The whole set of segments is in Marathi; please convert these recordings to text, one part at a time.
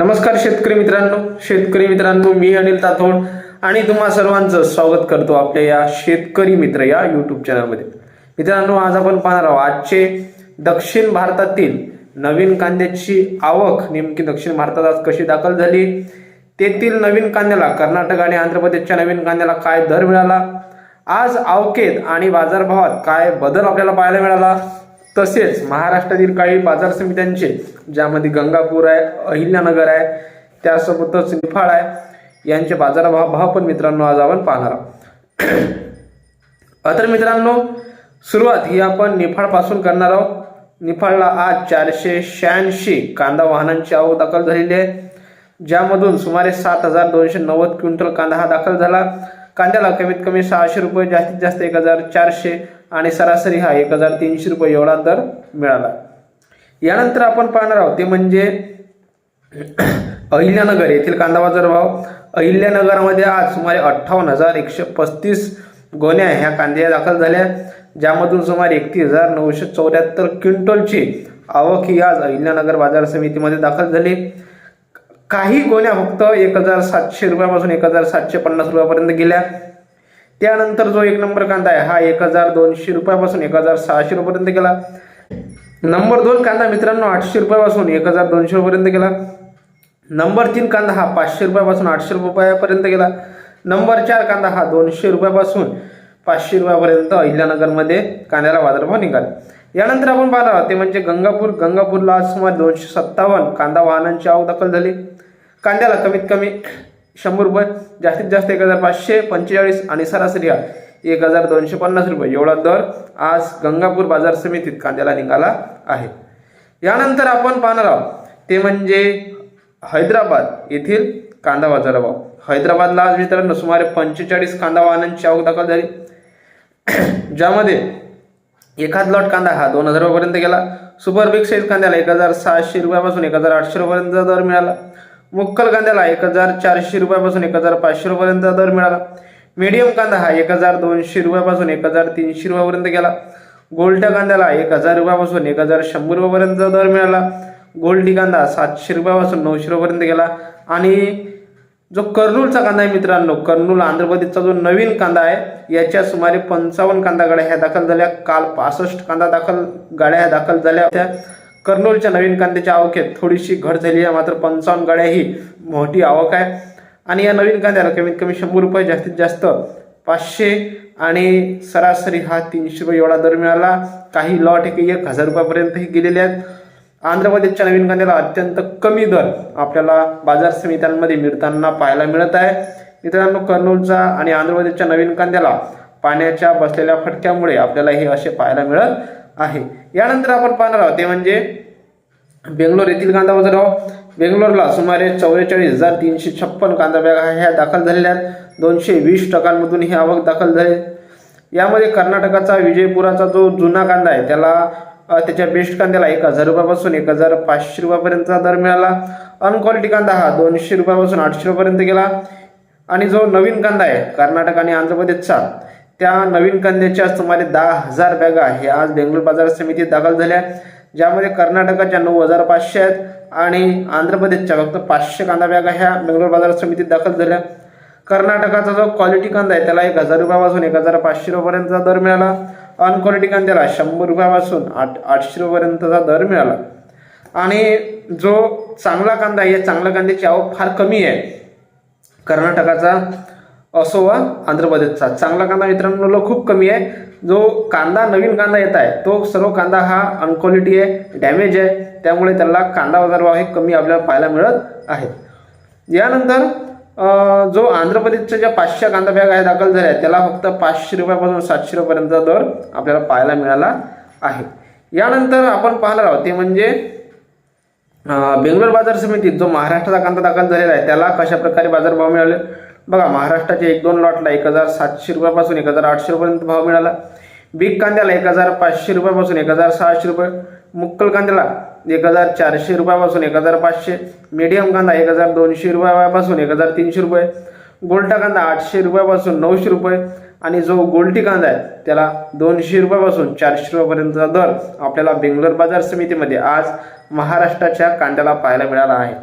नमस्कार शेतकरी मित्रांनो. शेतकरी मित्रांनो मी अनिल ताथोड आणि तुम्हा सर्वांचं स्वागत करतो आपल्या या शेतकरी मित्र या यूट्यूब चॅनलमध्ये मित्रांनो आज आपण पाहणार आहोत आजचे दक्षिण भारतातील नवीन कांद्याची आवक. नेमकी दक्षिण भारतात आज कशी दाखल झाली? तेथील नवीन कांद्याला कर्नाटक आणि आंध्र प्रदेशच्या नवीन कांद्याला काय दर मिळाला? आज आवकेत आणि बाजारभावात काय बदल आपल्याला पाहायला मिळाला? तसेच महाराष्ट्रातील काही बाजार समित्यांचे ज्यामध्ये गंगापूर आहे अहिल्यानगर आहे त्यासोबतच निफाड आहे यांचे बाजारभाव भाव पण मित्रांनो आज आपण पाहणार आहोत. तर मित्रांनो सुरुवात ही आपण निफाडपासून करणार आहोत. निफाडला आज चारशे शहाऐंशी कांदा वाहनांची आवक दाखल झालेली आहे. ज्यामधून सुमारे सात हजार दोनशे नव्वद क्विंटल कांदा हा दाखल झाला. कांद्याला कमीत कमी सहाशे रुपये जास्तीत जास्त एक हजार चारशे आणि सरासरी हा एक हजार तीनशे रुपये एवढा दर मिळाला. यानंतर आपण पाहणार आहोत ते म्हणजे अहिल्यानगर येथील कांदा बाजार भाव. अहिल्यानगरामध्ये आज सुमारे अठ्ठावन्न हजार एकशे पस्तीस गोण्या ह्या कांद्या दाखल झाल्या. ज्यामधून सुमारे एकतीस हजार नऊशे चौऱ्याहत्तर क्विंटलची आवक ही आज अहिल्यानगर बाजार समितीमध्ये दाखल झाली. काही गोण्या फक्त एक हजार सातशे रुपयापासून एक हजार सातशे पन्नास रुपयापर्यंत गेल्या. त्यानंतर जो एक नंबर कांदा आहे हा एक हजार दोनशे रुपयापासून एक हजार सहाशे रुपयापर्यंत गेला. नंबर दोन कांदा मित्रांनो आठशे रुपयापासून एक हजार दोनशे रुपयापर्यंत गेला. नंबर तीन कांदा हा पाचशे रुपयापासून आठशे रुपयापर्यंत गेला. नंबर चार कांदा हा दोनशे रुपयापासून पाचशे रुपयापर्यंत अहिल्यानगरमध्ये कांद्याला बाजारभाव निघाला. यानंतर आपण पाहणार आहोत ते म्हणजे गंगापूर गंगापूरला आज सुमारे दोनशे सत्तावन्न कांदा वाहनांची आवक दाखल झाली. कांद्याला कमीत कमी शंभर रुपये. जास्तीत जास्त एक हजार पाचशे पंचेचाळीस आणि सरासरी हा एक हजार दोनशे पन्नास रुपये. एवढा दर आज गंगापूर बाजार समितीत कांद्याला निघाला आहे. यानंतर आपण पाहणार आहोत ते म्हणजे हैदराबाद येथील कांदा बाजारभाव हैदराबादला आज मित्रांनो सुमारे पंचेचाळीस कांदा वाहनांची आवक दाखल झाली. ज्यामध्ये एखाद लॉट कांदा हा दोन हजार रुपयापर्यंत गेला. सुपर बिग साईज कांद्याला एक हजार सहाशे रुपयापासून एक हजार आठशे रुपयापर्यंत दर मिळाला. मुक्कल कांद्याला एक हजार चारशे रुपयापासून एक हजार पाचशे रुपयापर्यंत दर मिळाला. मीडियम कांदा हा एक हजार दोनशे रुपयापासून एक हजार तीनशे रुपयापर्यंत गेला. गोल्ड्या कांद्याला एक हजार रुपयापासून एक हजार शंभर रुपयापर्यंत दर मिळाला. गोल्डी कांदा सातशे रुपयापासून नऊशे रुपयापर्यंत गेला. आणि जो कर्नूलचा कांदा आहे मित्रांनो कर्नूल आंध्र प्रदेशचा जो नवीन कांदा आहे याच्या सुमारे पंचावन्न कांदा गाड्या ह्या दाखल झाल्या. काल पासष्ट कांदा दाखल गाड्या ह्या दाखल झाल्या होत्या. कर्नूलच्या नवीन कांद्याच्या आवकेत थोडीशी घट झाली आहे. मात्र पंचावन्न गाड्या ही मोठी आवक आहे. आणि या नवीन कांद्याला कमीत कमी शंभर रुपये जास्तीत जास्त पाचशे आणि सरासरी हा तीनशे रुपये एवढा दर मिळाला. काही लॉट हे एक हजार रुपयापर्यंतही गेलेले आहेत. आंध्र प्रदेशच्या नवीन कांद्याला अत्यंत कमी दर आपल्याला बाजार समित्यांमध्ये मिळताना पाहायला मिळत आहे. मित्रांनो कर्नूलचा आणि आंध्र प्रदेशच्या नवीन कांद्याला पाण्याच्या बसलेल्या फटक्यामुळे आपल्याला हे असे पाहायला मिळत आहे. यानंतर आपण पाहणार आहोत ते म्हणजे बेंगलोर येथील कांदा बाजार भाव. बेंगलोरला सुमारे चौवेचाळीस हजार तीनशे छप्पन कांदा बॅग ह्या दाखल झालेल्या आहेत. दोनशे वीस टक्कांमधून ही आवक दाखल झाली. यामध्ये कर्नाटकाचा विजयपुराचा जो जुना कांदा आहे त्याला त्याच्या बेस्ट कांद्याला एक हजार रुपयापासून एक हजार पाचशे रुपयापर्यंतचा दर मिळाला. अनक्वालिटी कांदा हा दोनशे रुपयापासून आठशे रुपयापर्यंत गेला. आणि जो नवीन कांदा आहे कर्नाटक आणि आंध्र प्रदेशचा त्या नवीन कांद्याच्या सुमारे दहा हजार बॅगा हे आज बेंगलोर बाजार समितीत दाखल झाल्या ज्यामध्ये कर्नाटकाच्या नऊ हजार पाचशे आहेत आणि आंध्र प्रदेशच्या फक्त पाचशे कांदा बॅगा ह्या बेंगलोर बाजार समितीत दाखल झाल्या कर्नाटकाचा जो क्वालिटी कांदा आहे त्याला एक हजार रुपयापासून एक हजार पाचशे रुपयापर्यंतचा दर मिळाला. अनक्वालिटी कांद्याला शंभर रुपयापासून आठ आठशे रुपयापर्यंतचा दर मिळाला. आणि जो चांगला कांदा आहे या चांगल्या कांद्याची आवक फार कमी आहे. कर्नाटकाचा असो व आंध्र प्रदेशचा चांगला कांदा मित्रांनो खूप कमी आहे. जो कांदा नवीन कांदा येत आहे तो सर्व कांदा हा अनक्वालिटी आहे डॅमेज आहे. त्यामुळे त्याला कांदा बाजारभाव हे कमी आपल्याला पाहायला मिळत आहे यानंतर जो आंध्र प्रदेशच्या ज्या पाचशे कांदा बॅग आहे दाखल झाल्या त्याला फक्त पाचशे रुपयापासून सातशे रुपयापर्यंतचा दर आपल्याला पाहायला मिळाला आहे. यानंतर आपण पाहणार आहोत ते म्हणजे बेंगलोर बाजार समितीत जो महाराष्ट्राचा कांदा दाखल झालेला आहे त्याला कशा प्रकारे बाजारभाव मिळाले? बघा महाराष्ट्राच्या एक दोन लॉटला एक हजार सातशे रुपयापासून एक हजार आठशे रुपयापर्यंत भाव मिळाला. बिग कांद्याला एक हजार पाचशे रुपयापासून एक हजार सहाशे रुपये. मुक्कल कांद्याला एक हजार चारशे रुपयापासून एक हजार पाचशे. मीडियम कांदा एक हजार दोनशे रुपयापासून एक हजार तीनशे रुपये. गोल्टा कांदा आठशे रुपयापासून नऊशे रुपये. आणि जो गोल्टी कांदा आहे त्याला दोनशे रुपयापासून चारशे रुपयापर्यंतचा दर आपल्याला बेंगलोर बाजार समितीमध्ये आज महाराष्ट्राच्या कांद्याला पाहायला मिळाला आहे.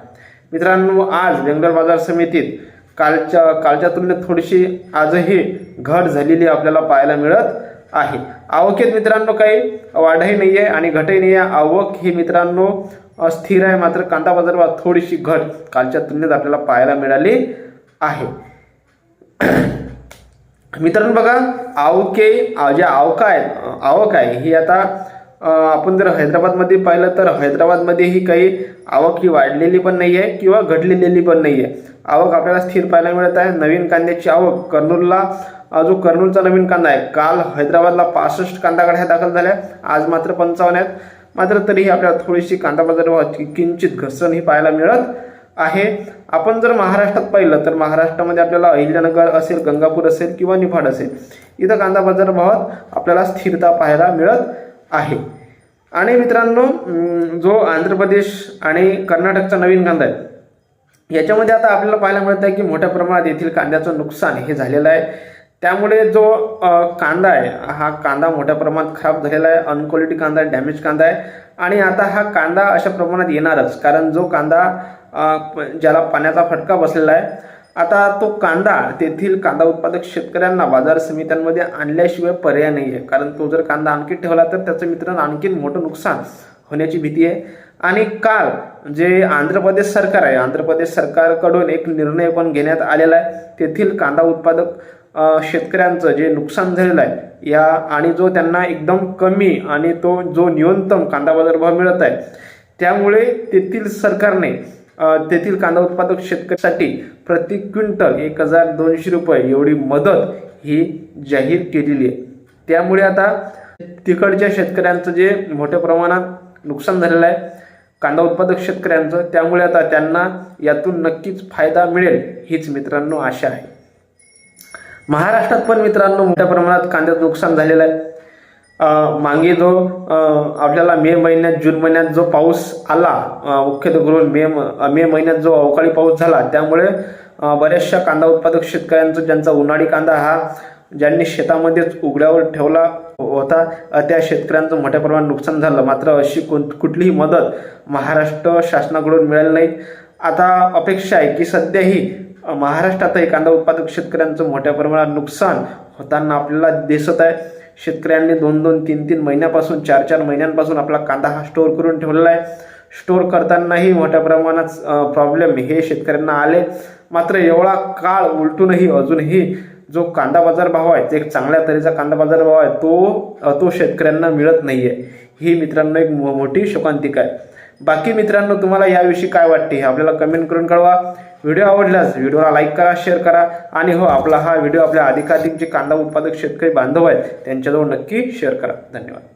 मित्रांनो आज बेंगलोर बाजार समितीत कालच्या कालच्या तुलनेत थोडीशी आजही घट झालेली आपल्याला पाहायला मिळत आहे. आवकेत मित्रांनो काही वाढही नाही आहे आणि घटही नाही आहे आवक ही मित्रांनो स्थिर आहे. मात्र कांदा बाजारात थोडीशी घट कालच्या तुलनेत आपल्याला पाहायला मिळाली आहे. मित्रांनो बघा आवके जे आवका आहेत आवक आहे ही आता आपण जर हैदराबादमध्ये पाहिलं तर हैदराबादमध्ये ही काही आवक ही वाढलेली पण नाही आहे किंवा घटलेली पण नाही आहे आवक आपल्याला स्थिर पाहायला मिळत आहे. नवीन कांद्याची आवक कर्नूलला जो कर्नूलचा नवीन कांदा आहे काल हैदराबादला पासष्ट कांदा गाड्या दाखल झाल्या. आज मात्र पंचावन्न आहेत. मात्र तरीही आपल्याला थोडीशी कांदा बाजारभावाची किंचित घसरण ही पाहायला मिळत आहे. आपण जर महाराष्ट्रात पाहिलं तर महाराष्ट्रामध्ये आपल्याला अहिल्यानगर असेल गंगापूर असेल किंवा निफाड असेल इथं कांदा बाजार भावात आपल्याला स्थिरता पाहायला मिळत आहे. आणि मित्रांनो जो आंध्र प्रदेश आणि कर्नाटकचा नवीन कांदा आहे याच्यामध्ये आता आपल्याला पाहायला मिळत आहे की मोठ्या प्रमाणात येथील कांद्याचं नुकसान हे झालेलं आहे. त्यामुळे जो कांदा आहे हा कांदा मोठ्या प्रमाणात खराब झालेला आहे. अनक्वालिटी कांदा आहे डॅमेज कांदा आहे. आणि आता हा कांदा अशा प्रमाणात येणारच कारण जो कांदा प- ज्याला पाण्याचा फटका बसलेला आहे आता तो कांदा तेथील कांदा उत्पादक शेतकऱ्यांना बाजार समित्यांमध्ये आणल्याशिवाय पर्याय नाही आहे कारण तो जर कांदा आणखी ठेवला तर त्याचं मित्रांनो आणखीन मोठं नुकसान होण्याची भीती आहे. आणि काल जे आंध्र प्रदेश सरकार आहे आंध्र प्रदेश सरकारकडून एक निर्णय पण घेण्यात आलेला आहे. तेथील कांदा उत्पादक शेतकऱ्यांचं जे नुकसान झालेलं आहे या आणि जो त्यांना एकदम कमी आणि तो जो न्यूनतम कांदा बाजार भाव मिळत आहे त्यामुळे तेथील सरकारने तेथील कांदा उत्पादक शेतकऱ्यासाठी प्रति क्विंटल एक हजार दोनशे रुपये एवढी मदत ही जाहीर केलेली आहे. त्यामुळे आता तिकडच्या शेतकऱ्यांचं जे मोठ्या प्रमाणात नुकसान झालेलं आहे. कांदा उत्पादक शेतकऱ्यांचं त्यामुळे आता त्यांना यातून नक्कीच फायदा मिळेल हीच मित्रांनो आशा आहे. महाराष्ट्रात पण मित्रांनो मोठ्या प्रमाणात कांद्याचं नुकसान झालेलं आहे. मागे जो आपल्याला मे महिन्यात जून महिन्यात जो पाऊस आला मुख्यतः करून मे मे महिन्यात जो अवकाळी पाऊस झाला त्यामुळे बऱ्याचशा कांदा उत्पादक शेतकऱ्यांचा ज्यांचा उन्हाळी कांदा हा ज्यांनी शेतामध्येच उघड्यावर ठेवला होता. त्या शेतकऱ्यांचं मोठ्या प्रमाणात नुकसान झालं. मात्र अशी कोण कुठलीही मदत महाराष्ट्र शासनाकडून मिळाली नाही आता अपेक्षा आहे की सध्याही महाराष्ट्रात महाराष्ट्रातही कांदा उत्पादक शेतकऱ्यांचं मोठ्या प्रमाणात नुकसान होताना आपल्याला दिसत आहे. शेतकऱ्यांनी दोन दोन तीन तीन महिन्यापासून चार चार महिन्यांपासून आपला कांदा हा स्टोअर करून ठेवलेला आहे. स्टोअर करतानाही मोठ्या प्रमाणात प्रॉब्लेम हे शेतकऱ्यांना आले. मात्र एवढा काळ उलटूनही अजूनही जो कांदा बाजार भाव आहे एक चांगल्या तऱ्हेचा कांदा बाजार भाव आहे तो तो शेतकऱ्यांना मिळत नाही आहे ही मित्रांनो एक मो- मोठी शोकांतिका आहे. बाकी मित्रांनो तुम्हाला याविषयी काय वाटते हे आपल्याला कमेंट करून कळवा. व्हिडिओ आवडल्यास व्हिडिओला लाईक करा शेअर करा. आणि हो आपला हा व्हिडिओ आपल्या अधिकाधिक जे कांदा उत्पादक शेतकरी बांधव आहेत त्यांच्याजवळ नक्की शेअर करा. धन्यवाद.